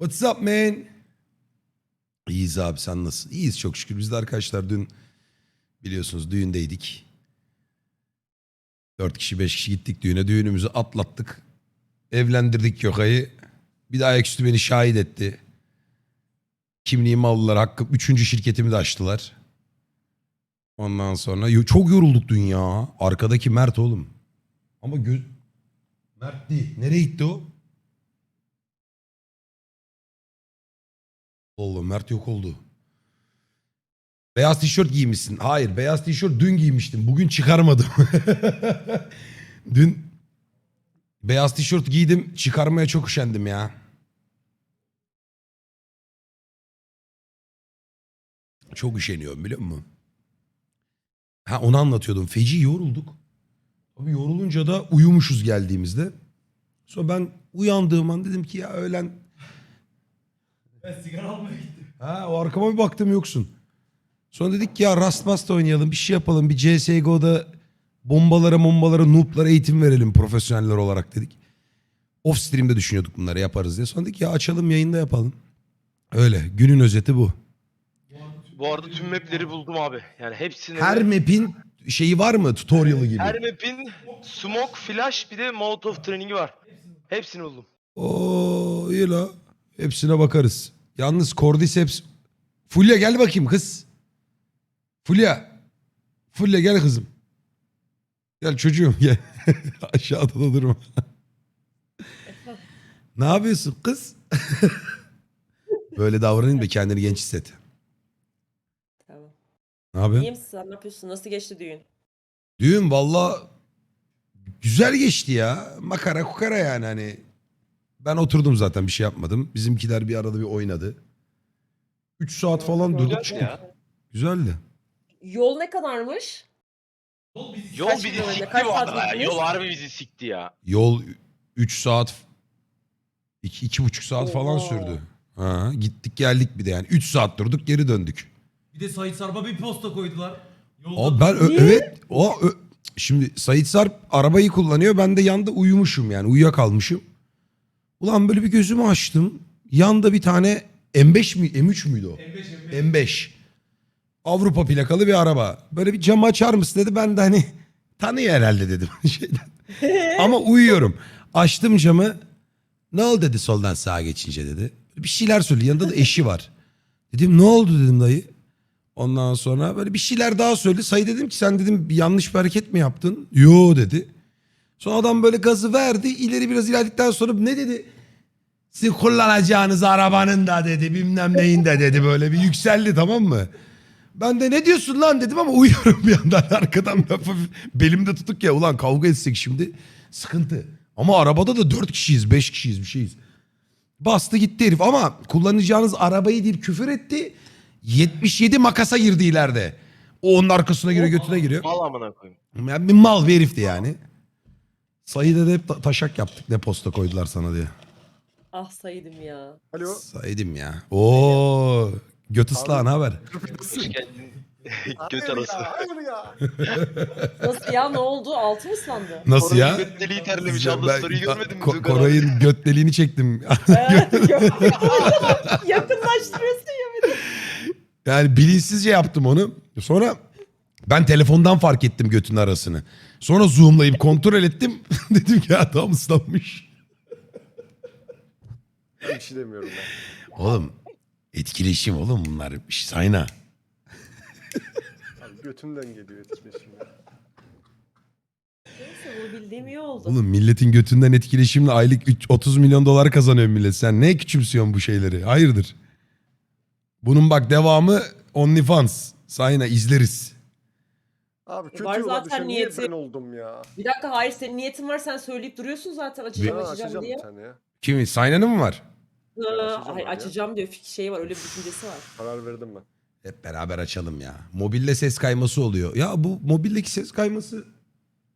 What's up man? İyiyiz abi sen nasılsın? İyiyiz çok şükür. Biz de arkadaşlar dün biliyorsunuz düğündeydik. Dört kişi beş kişi gittik düğüne. Düğünümüzü atlattık. Evlendirdik Yoka'yı. Bir de ayaküstü beni şahit etti. Kimliğimi aldılar. Hakkı, üçüncü şirketimi de açtılar. Ondan sonra çok yorulduk dün ya. Arkadaki Mert oğlum. Ama göz... Mert değil. Nereye gitti o? Allah Mert yok oldu. Beyaz tişört giymişsin. Hayır beyaz tişört dün giymiştim. Bugün çıkarmadım. dün beyaz tişört giydim. Çıkarmaya çok üşendim ya. Çok üşeniyorum biliyor musun? Ha onu anlatıyordum. Feci yorulduk. Abi yorulunca da uyumuşuz geldiğimizde. Sonra ben uyandığım an dedim ki ya öğlen Ben sigara almaya gittim. Ha o arkama bir baktım yoksun. Sonra dedik ki ya Rust Bust oynayalım bir şey yapalım. Bir CSGO'da bombalara bombalara noob'lara eğitim verelim profesyoneller olarak dedik. Off stream'de düşünüyorduk bunları yaparız diye. Sonra dedik ya açalım yayında yapalım. Öyle günün özeti bu. Bu arada tüm mapleri buldum abi. Yani hepsini. Her map'in şeyi var mı tutorial'ı gibi? her map'in smoke, flash bir de molotov training'i var. Hepsini buldum. Oo iyi la. Hepsine bakarız. Yalnız Cordyceps... Fulya gel bakayım kız. Fulya. Fulya gel kızım. Gel çocuğum gel. Aşağıda da durma. ne yapıyorsun kız? Böyle davranayım da kendini genç hisset. Tamam. Ne yapıyorsun? İyiyim sen ne yapıyorsun? Nasıl geçti düğün? Düğün valla güzel geçti ya. Makara kukara yani hani. Ben oturdum zaten bir şey yapmadım. Bizimkiler bir arada bir oynadı. 3 saat falan durduk çıktık. Güzeldi. Yol ne kadarmış? Yol bizi Yol Kaç bizi kilometre, sikti kaç bu saat arada. ya. gittiniz? Yol harbi bizi sikti ya. Yol 3 saat 2 iki, buçuk saat falan Oha. sürdü. Ha, gittik geldik bir de yani. 3 saat durduk geri döndük. Bir de Sait Sarp'a bir posta koydular. Yolda O ben ö- evet o ö- şimdi Sait Sarp arabayı kullanıyor. Ben de yanda uyumuşum yani uyuyakalmışım. Ulan böyle bir gözümü açtım. Yanda bir tane M5 mi M3 müydü o? M5 M5. M5. Avrupa plakalı bir araba. Böyle bir camı açar mısın dedi. Ben de hani tanıyor herhalde dedim. Şeyden. Ama uyuyorum. Açtım camı. Ne oldu dedi soldan sağa geçince dedi. Bir şeyler söyledi. Yanında da eşi var. Dedim ne oldu dedim dayı. Ondan sonra böyle bir şeyler daha söyledi. Sayı dedim ki sen dedim yanlış bir hareket mi yaptın? Yo dedi. Sonra adam böyle gazı verdi. İleri biraz ilerledikten sonra ne dedi? Sizin kullanacağınız arabanın da dedi bilmem neyin de dedi böyle bir yükseldi tamam mı? Ben de ne diyorsun lan dedim ama uyuyorum bir yandan arkadan lafı belimde tutuk ya ulan kavga etsek şimdi sıkıntı. Ama arabada da dört kişiyiz beş kişiyiz bir şeyiz. Bastı gitti herif ama kullanacağınız arabayı deyip küfür etti. 77 makasa girdi ileride. O onun arkasına giriyor götüne giriyor. Mal amına koyayım. Yani bir mal bir herifti yani. Sayıda da hep ta- taşak yaptık ne posta koydular sana diye. Ah saydım ya. Alo. Saydım ya. Oo, göt ıslağın haber. Hoş geldin. Göt Hayır arası. ya, hayır ya. Nasıl ya ne oldu? Altı mı ıslandı? Nasıl Koray'ın ya? göt deliği terlemiş. Ben- Abla story'i görmedin mi? Ko-? Koray'ın göt deliğini çektim. Yakınlaştırıyorsun ya de. yani bilinçsizce yaptım onu. Sonra ben telefondan fark ettim götün arasını. Sonra zoomlayıp kontrol ettim. Dedim ki ya tam ıslanmış. Ben bir şey demiyorum ben. Oğlum etkileşim oğlum bunlar. Sayna. Abi götümden geliyor etkileşim ya. Neyse bunu bildiğim iyi oldu. Oğlum milletin götünden etkileşimle aylık üç- 30 milyon dolar kazanıyor millet. Sen ne küçümsüyorsun bu şeyleri? Hayırdır? Bunun bak devamı OnlyFans. Sayna izleriz. Abi kötü Var yola zaten düşen niye niyeti. ben oldum ya? Bir dakika hayır senin niyetin var sen söyleyip duruyorsun zaten açacağım Ben açacağım açacağım diye. bir tane ya. Kimin? Sayna'nın mı var? Hı, açacağım hayır abi ya. açacağım diyor fik- şey var öyle bir düşüncesi var. Karar verdim ben. Hep beraber açalım ya. Mobilde ses kayması oluyor. Ya bu mobildeki ses kayması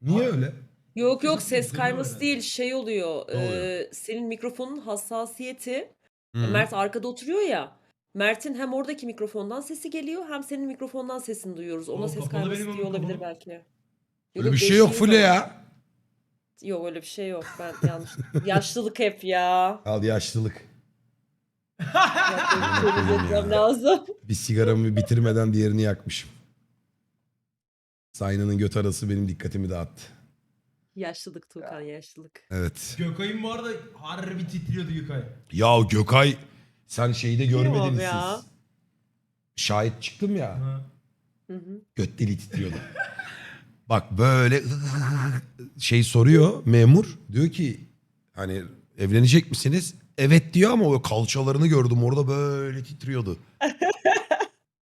niye öyle? Yok yok ses kayması değil şey oluyor. Ne oluyor? e, senin mikrofonun hassasiyeti Hı. Mert arkada oturuyor ya. Mert'in hem oradaki mikrofondan sesi geliyor hem senin mikrofondan sesini duyuyoruz. Ona O ses kapalı benim diyor olabilir mikrofon. belki. Yok, Öyle yok, bir şey yok Fule ya. Yok öyle bir şey yok. Ben yanlış. Yaşlılık hep ya. Al yaşlılık. Lazım. Bir sigaramı bitirmeden diğerini yakmışım. Sayna'nın göt arası benim dikkatimi dağıttı. Yaşlılık Tuğkan yaşlılık. Evet. Gökay'ın bu arada harbi titriyordu Gökay. Ya Gökay sen şeyde görmediniz ya? siz. Şahit çıktım ya. Ha. Hı hı. Göt deliği titriyordu. Bak böyle şey soruyor memur. Diyor ki hani evlenecek misiniz? Evet diyor ama o kalçalarını gördüm orada böyle titriyordu.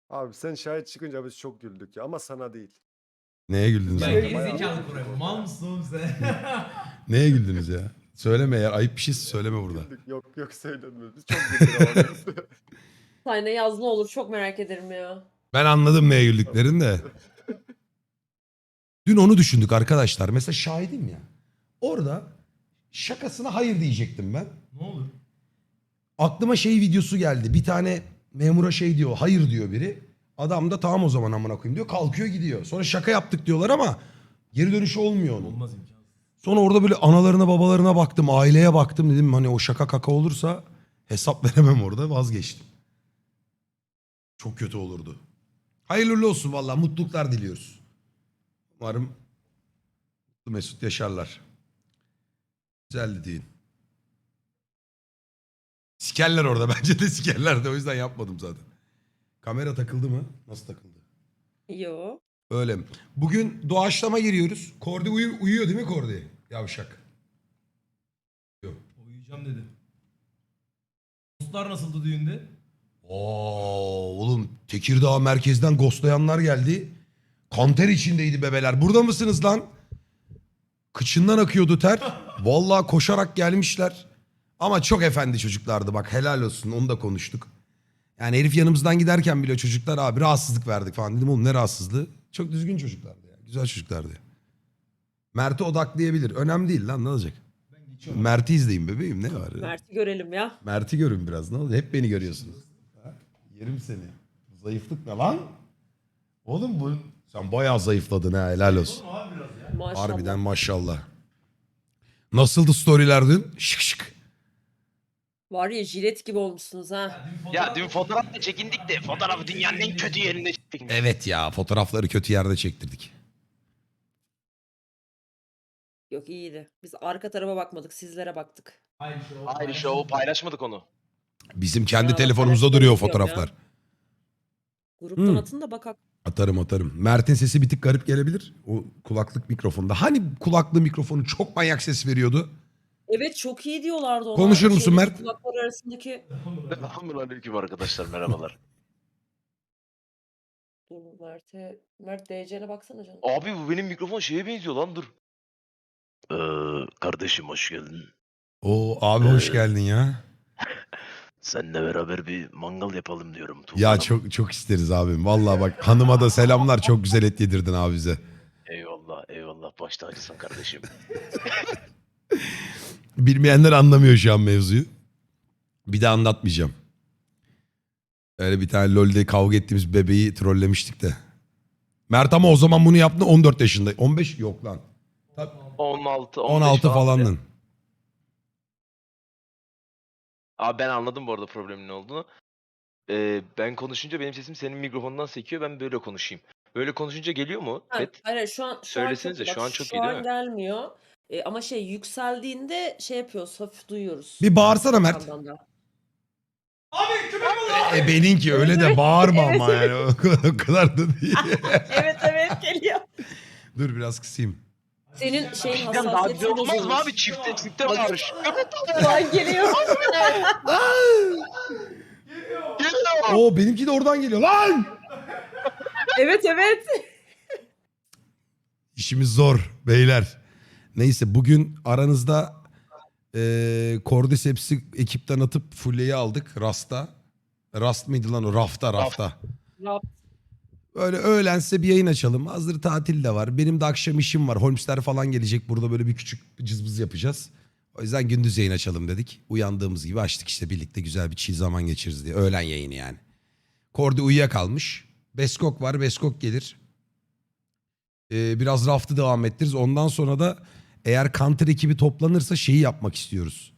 Abi sen şahit çıkınca biz çok güldük ya ama sana değil. Neye güldünüz Ya ya? gerizekalı buraya. Mal mısın oğlum sen? Neye güldünüz ya? Söyleme eğer ayıp bir şey söyleme burada. Yok yok söylenmiyor. Biz çok biz. Sayna yaz ne olur çok merak ederim ya. Ben anladım neye güldüklerini de. Dün onu düşündük arkadaşlar. Mesela şahidim ya. Orada şakasına hayır diyecektim ben. ne olur? Aklıma şey videosu geldi. Bir tane memura şey diyor. Hayır diyor biri. Adam da tamam o zaman amına koyayım diyor. Kalkıyor gidiyor. Sonra şaka yaptık diyorlar ama geri dönüşü olmuyor onun. Olmaz imkansız. Sonra orada böyle analarına babalarına baktım. Aileye baktım dedim hani o şaka kaka olursa hesap veremem orada vazgeçtim. Çok kötü olurdu. Hayırlı olsun valla mutluluklar diliyoruz. Umarım mutlu mesut yaşarlar. Güzeldi düğün. Sikerler orada bence de sikerler de o yüzden yapmadım zaten. Kamera takıldı mı? Nasıl takıldı? Yo. Öyle mi? Bugün doğaçlama giriyoruz. Kordi uyu- uyuyor değil mi Kordi? Yavşak. Uyuyacağım dedi. Dostlar nasıldı düğünde? Oo, oğlum Tekirdağ merkezden ghostlayanlar geldi. Kanter içindeydi bebeler. Burada mısınız lan? Kıçından akıyordu ter. Vallahi koşarak gelmişler. Ama çok efendi çocuklardı bak helal olsun onu da konuştuk. Yani herif yanımızdan giderken bile çocuklar abi rahatsızlık verdik falan dedim oğlum ne rahatsızlığı? Çok düzgün çocuklardı ya. Güzel çocuklardı. Mert'i odaklayabilir. Önemli değil lan ne olacak? Ben geçiyorum. Mert'i izleyin bebeğim ne var? ya? Mert'i görelim ya. Mert'i görün biraz ne oldu? Hep beni görüyorsunuz. Ha? Yerim seni. Zayıflık ne lan? Oğlum bu sen bayağı zayıfladın ha helal olsun. Oğlum abi biraz ya. Maşallah. Harbiden maşallah. Nasıldı storyler dün? Şık şık. Var ya jilet gibi olmuşsunuz ha. Ya dün fotoğrafla çekindik de fotoğrafı dünyanın en kötü yerinde çektik. Evet ya fotoğrafları kötü yerde çektirdik. Yok iyiydi. Biz arka tarafa bakmadık sizlere baktık. Hayır işte o paylaşmadık onu. Bizim kendi Ya, telefonumuzda duruyor o biliyorum ya. fotoğraflar. Gruptan Hmm. atın da bakak. Atarım atarım. Mert'in sesi bir tık garip gelebilir. O kulaklık mikrofonda. Hani kulaklı mikrofonu çok manyak ses veriyordu. Evet çok iyi diyorlardı ona. Konuşur musun Şeydeki Mert? Kulaklar arasındaki. Selamünaleyküm arkadaşlar merhabalar. Dur Mert'e. Mert DC'ne baksana canım. Abi bu benim mikrofon şeye benziyor lan dur. Ee, kardeşim hoş geldin. Oo abi hoş Ee, geldin ya. Seninle beraber bir mangal yapalım diyorum. Tuğba Ya Hanım. çok çok isteriz abim. Vallahi bak hanıma da selamlar. Çok güzel et yedirdin abi bize. Eyvallah eyvallah baş tacısın kardeşim. Bilmeyenler anlamıyor şu an mevzuyu. Bir de anlatmayacağım. Öyle bir tane LoL'de kavga ettiğimiz bebeği trollemiştik de. Mert ama o zaman bunu yaptı 14 yaşında. 15 yok lan. Tabii. 16 15 16 falandın. Abi ben anladım bu arada problemin ne olduğunu. Ee, ben konuşunca benim sesim senin mikrofondan sekiyor ben böyle konuşayım. Böyle konuşunca geliyor mu? Ha, Evet. Hayır şu an şu Söylesenize, an çok, şu an çok şu iyi değil an mi? gelmiyor. E, ama şey yükseldiğinde şey yapıyoruz hafif duyuyoruz. Bir bağırsana Mert. Da. Abi köpek balığı. E benimki öyle de bağırma Evet, ama yani. O kadar da değil. evet evet geliyor. Dur biraz kısayım. Senin şeyin Ya daha güzel hassasiyetin olmaz mı bozulmuş. abi? Çifte çifte bağırış. Ulan geliyor. Geliyor. Oo benimki de oradan geliyor lan. evet evet. İşimiz zor beyler. Neyse bugün aranızda eee Cordyceps'i ekipten atıp Fulle'yi aldık Rast'a. Rast mıydı lan o? Rafta rafta. Böyle öğlen size bir yayın açalım. Hazır tatil de var. Benim de akşam işim var. Holmesler falan gelecek. Burada böyle bir küçük cızbız yapacağız. O yüzden gündüz yayın açalım dedik. Uyandığımız gibi açtık işte birlikte güzel bir chill zaman geçiririz diye. Öğlen yayını yani. Kordi uyuyakalmış. Beskok var. Beskok gelir. Ee, biraz raftı devam ettiririz. Ondan sonra da eğer Counter ekibi toplanırsa şeyi yapmak istiyoruz.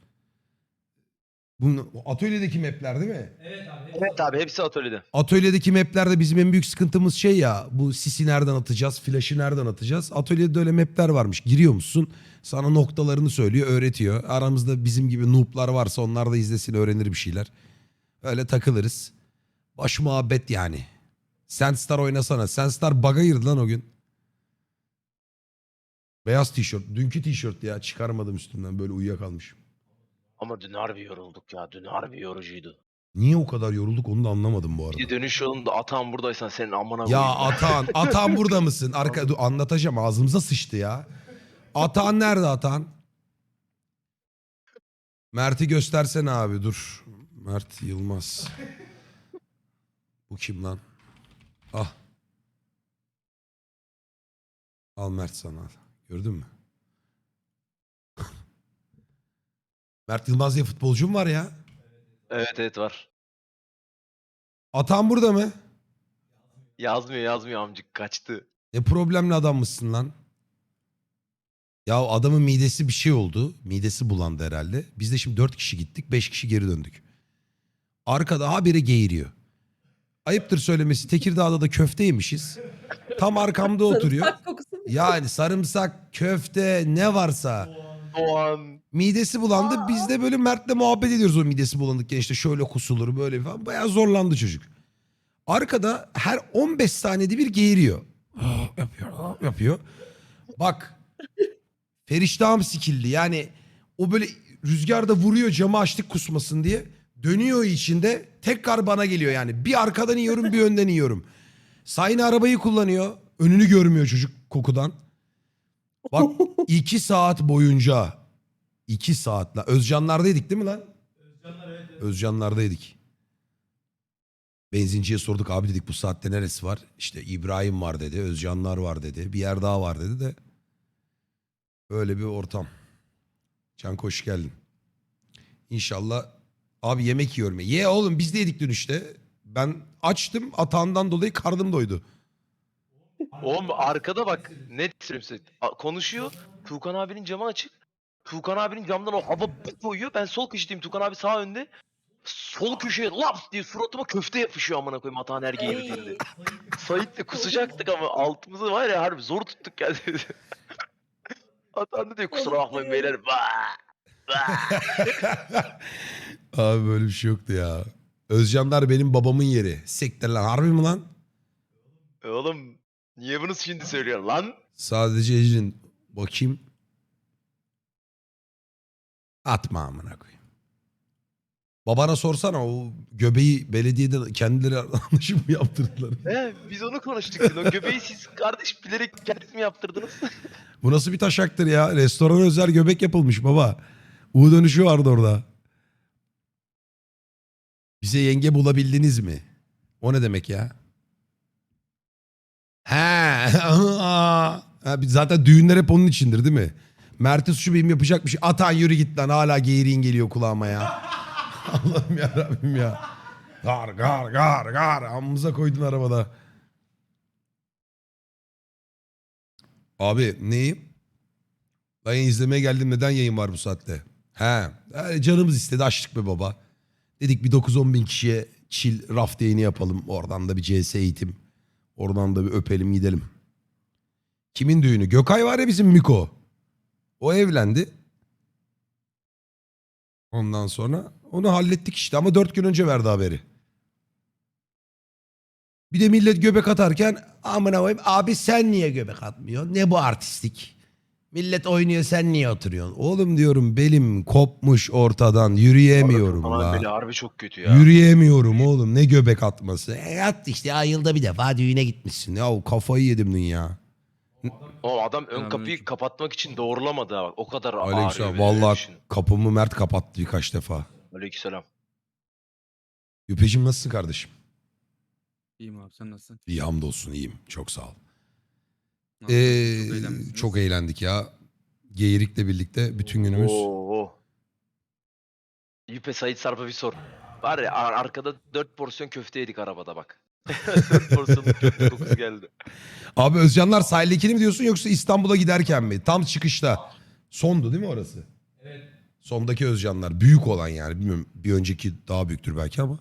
Bu atölyedeki mapler değil mi? Evet abi. Evet abi hepsi atölyede. Atölyedeki maplerde bizim en büyük sıkıntımız şey ya. Bu sisi nereden atacağız, flash'ı nereden atacağız? Atölyede öyle mapler varmış. Giriyor musun? Sana noktalarını söylüyor, öğretiyor. Aramızda bizim gibi noob'lar varsa onlar da izlesin, öğrenir bir şeyler. Öyle takılırız. Baş muhabbet yani. Sandstar oynasana. Sandstar bug'a girdi lan o gün. Beyaz tişört. Dünkü tişört ya. Çıkarmadım üstümden. Böyle uyuyakalmışım. Ama dün harbi yorulduk ya. Dün harbi yorucuydu. Niye o kadar yorulduk onu da anlamadım bu arada. Bir de dönüş yolunda atan buradaysan senin amına Ya koyayım. Atan, Atan burada mısın? Arka dur, anlatacağım ağzımıza sıçtı ya. Atan nerede Atan? Mert'i göstersene abi dur. Mert Yılmaz. Bu kim lan? Ah. Al Mert sana al. Gördün mü? Mert Yılmaz diye futbolcum var ya. Evet evet var. Atan burada mı? Yazmıyor yazmıyor amcık kaçtı. Ne problemli adammışsın lan. Ya adamın midesi bir şey oldu. Midesi bulandı herhalde. Biz de şimdi dört kişi gittik. Beş kişi geri döndük. Arkada habire geğiriyor. Ayıptır söylemesi Tekirdağ'da da köfte yemişiz. Tam arkamda oturuyor. Sarımsak kokusu mu? Yani sarımsak, köfte ne varsa. Doğan. Midesi bulandı. Biz de böyle Mert'le muhabbet ediyoruz o midesi bulanıkken işte şöyle kusulur böyle falan. Bayağı zorlandı çocuk. Arkada her 15 saniyede bir geğiriyor. yapıyor, yapıyor. Bak feriştahım sikildi. Yani o böyle rüzgarda vuruyor camı açtık kusmasın diye. Dönüyor içinde tekrar bana geliyor yani. Bir arkadan yiyorum bir önden yiyorum. Sayın arabayı kullanıyor. Önünü görmüyor çocuk kokudan. Bak iki saat boyunca iki saatla Özcanlardaydık değil mi lan? Özcanlar evet. evet. Özcanlardaydık. Benzinciye sorduk abi dedik bu saatte neresi var? İşte İbrahim var dedi, Özcanlar var dedi, bir yer daha var dedi de. Öyle bir ortam. Can hoş geldin. İnşallah abi yemek yiyorum. Ye oğlum biz de yedik dün işte. Ben açtım atağından dolayı karnım doydu. Oğlum arkada bak net söyleyeyim size. Konuşuyor. Tuğkan abinin camı açık. Tuğkan abinin camdan o hava bir koyuyor. Ben sol köşedeyim. Tuğkan abi sağ önde. Sol köşeye laf diye suratıma köfte yapışıyor amına koyayım atan her geğirdiğinde. Ey. Sait'le kusacaktık ama altımızı var ya harbi zor tuttuk geldi. Atan da diyor kusura bakmayın beyler. Vaa! Vaa! Abi böyle bir şey yoktu ya. Özcanlar benim babamın yeri. Sektir lan harbi mi lan? E Oğlum niye bunu şimdi söylüyor lan? Sadece Ecrin bakayım. Atma amına koyayım. Babana sorsana o göbeği belediyede kendileri anlaşım mı yaptırdılar? He biz onu konuştuk. dün. O göbeği siz kardeş bilerek kendiniz mi yaptırdınız? Bu nasıl bir taşaktır ya? Restorana özel göbek yapılmış baba. U dönüşü vardı orada. Bize yenge bulabildiniz mi? O ne demek ya? Zaten düğünler hep onun içindir değil mi? Mert'e suçu benim yapacakmış. Atan yürü git lan hala geğiriğin geliyor kulağıma ya. Allah'ım ya Rabbim ya. Gar gar gar gar. Amımıza koydun arabada. Abi neyi? Yayın izlemeye geldim neden yayın var bu saatte? He. yani canımız istedi açtık be baba. Dedik bir 9-10 bin kişiye chill raft yayını yapalım. Oradan da bir CS eğitim. Oradan da bir öpelim gidelim. Kimin düğünü? Gökay var ya bizim Miko. O evlendi. Ondan sonra onu hallettik işte ama dört gün önce verdi haberi. Bir de millet göbek atarken amına koyayım abi sen niye göbek atmıyorsun? Ne bu artistlik? Millet oynuyor sen niye oturuyorsun? Oğlum diyorum belim kopmuş ortadan yürüyemiyorum la. böyle harbi çok kötü ya. Yürüyemiyorum oğlum ne göbek atması. E at işte ya yılda bir defa düğüne gitmişsin. Ya kafayı yedim dün ya. O adam ön kapıyı kapatmak için doğrulamadı ha bak. O kadar Aleykümselam. ağrıyor. böyle Vallahi kapımı Mert kapattı birkaç defa. Aleykümselam. Yüpeciğim nasılsın kardeşim? İyiyim abi sen nasılsın? İyi hamdolsun iyiyim. Çok sağ ol. Ee, Çok eğlenmişsiniz. çok eğlendik ya. Geyirik'le birlikte bütün günümüz. Oo. Yüpe Sait Sarp'a bir sor. Var ya ar- arkada 4 porsiyon köfte yedik arabada bak. 4 porsiyon köfte kokusu geldi. Abi Özcanlar sahildekini mi diyorsun yoksa İstanbul'a giderken mi? Tam çıkışta. Sondu değil mi orası? Evet. Sondaki Özcanlar. Büyük olan yani. Bilmiyorum bir önceki daha büyüktür belki ama.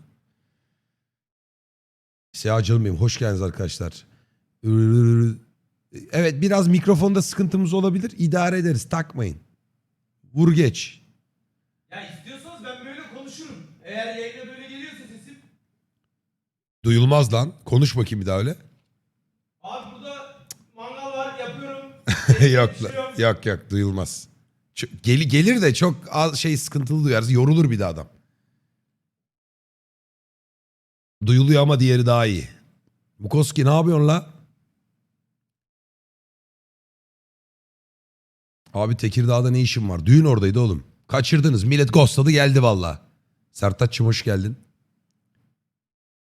Seha canım benim. Hoş geldiniz arkadaşlar. Evet biraz mikrofonda sıkıntımız olabilir. İdare ederiz. Takmayın. Vur geç. Ya istiyorsanız ben böyle konuşurum. Eğer yayına. Duyulmaz lan. Konuş bakayım bir daha öyle. Abi burada mangal var yapıyorum. yok, lan. Pişiriyorum. yok yok duyulmaz. Ç- geli- gelir de çok az şey sıkıntılı duyarız. Yorulur bir de adam. Duyuluyor ama diğeri daha iyi. Bukoski ne yapıyorsun la? Abi Tekirdağ'da ne işin var? Düğün oradaydı oğlum. Kaçırdınız. Millet ghostladı geldi valla. Sertaç'cığım hoş geldin.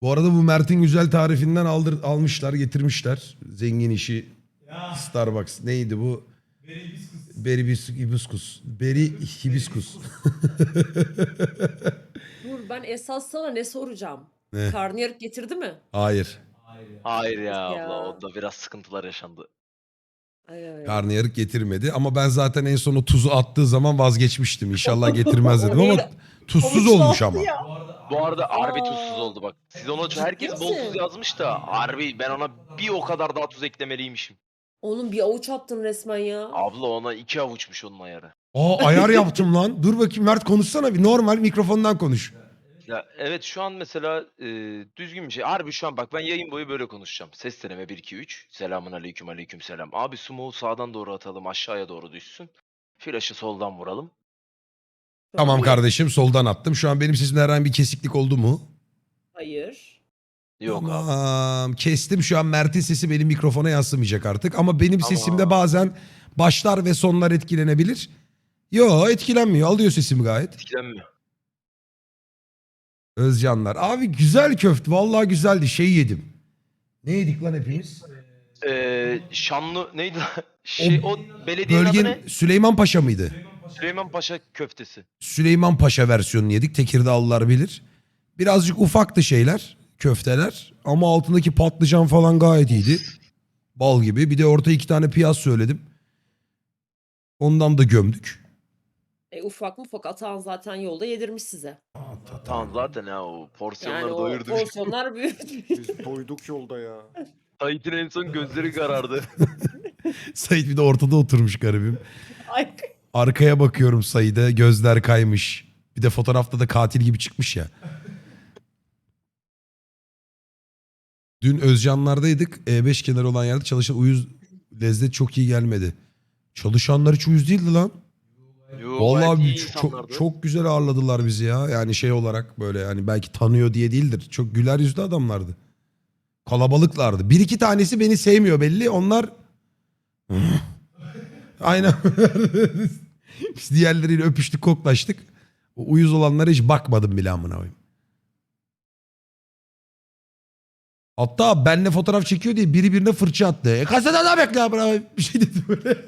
Bu arada bu Mert'in güzel tarifinden aldır, almışlar getirmişler. Zengin işi Ya Starbucks neydi bu? beri biskus. Beri bis- hibiskus. Beri hibiskus. Dur ben esas sana ne soracağım? Ne? Karnıyarık getirdi mi? Hayır. Hayır ya. Hayır ya abla Ya. onda biraz sıkıntılar yaşandı. Ay, ay. Karnıyarık getirmedi ama ben zaten en son o tuzu attığı zaman vazgeçmiştim. İnşallah getirmez dedim ama tuzsuz olmuş ama. Bu arada Bu arada harbi tuzsuz oldu bak. Siz ona herkes bol misin? tuz yazmış da harbi ben ona bir o kadar daha tuz eklemeliymişim. Oğlum bir avuç attın resmen ya. Abla ona iki avuçmuş onun ayarı. Aa ayar yaptım lan. Dur bakayım Mert konuşsana bir normal mikrofondan konuş. Ya evet şu an mesela e, düzgün bir şey. Harbi şu an bak ben yayın boyu böyle konuşacağım. Ses deneme 1 2 3. Selamun aleyküm aleyküm selam. Abi sumo sağdan doğru atalım aşağıya doğru düşsün. Flaşı soldan vuralım. Tamam kardeşim soldan attım. Şu an benim sesimde herhangi bir kesiklik oldu mu? Hayır. Yok abi. Tamam. Kestim şu an Mert'in sesi benim mikrofona yansımayacak artık. Ama benim Tamam. sesimde bazen başlar ve sonlar etkilenebilir. Yo etkilenmiyor. Alıyor sesimi gayet. Etkilenmiyor. Özcanlar. Abi güzel köfte. Vallahi güzeldi. Şey yedim. Ne yedik lan hepimiz? Ee, Şanlı neydi? lan? şey, o, belediyenin adı ne? Süleyman Paşa mıydı? Süleyman Paşa köftesi. Süleyman Paşa versiyonunu yedik. Tekirdağlılar bilir. Birazcık ufaktı şeyler, köfteler. Ama altındaki patlıcan falan gayet iyiydi. Bal gibi. Bir de orta iki tane piyaz söyledim. Ondan da gömdük. E, ufak mufak atan zaten yolda yedirmiş size. Tamam zaten ya o porsiyonları Yani o doyurdu. porsiyonlar büyük. Biz doyduk yolda ya. Tayyip'in en son gözleri karardı. Sait bir de ortada oturmuş garibim. Ay. Arkaya bakıyorum Sait'e gözler kaymış. Bir de fotoğrafta da katil gibi çıkmış ya. Dün Özcanlar'daydık. E5 kenarı olan yerde çalışan uyuz lezzet çok iyi gelmedi. Çalışanlar hiç uyuz değildi lan. Yo, Vallahi iyi çok, insanlardı. çok güzel ağırladılar bizi ya. Yani şey olarak böyle yani belki tanıyor diye değildir. Çok güler yüzlü adamlardı. Kalabalıklardı. Bir iki tanesi beni sevmiyor belli. Onlar aynen. Biz diğerleriyle öpüştük koklaştık. O uyuz olanlara hiç bakmadım bile amına koyayım. Hatta benle fotoğraf çekiyor diye biri birine fırça attı. E kasada da bekle amına koyayım. Bir şey dedi böyle.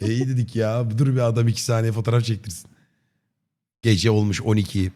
e iyi dedik ya. Dur bir adam iki saniye fotoğraf çektirsin. Gece olmuş 12'yi.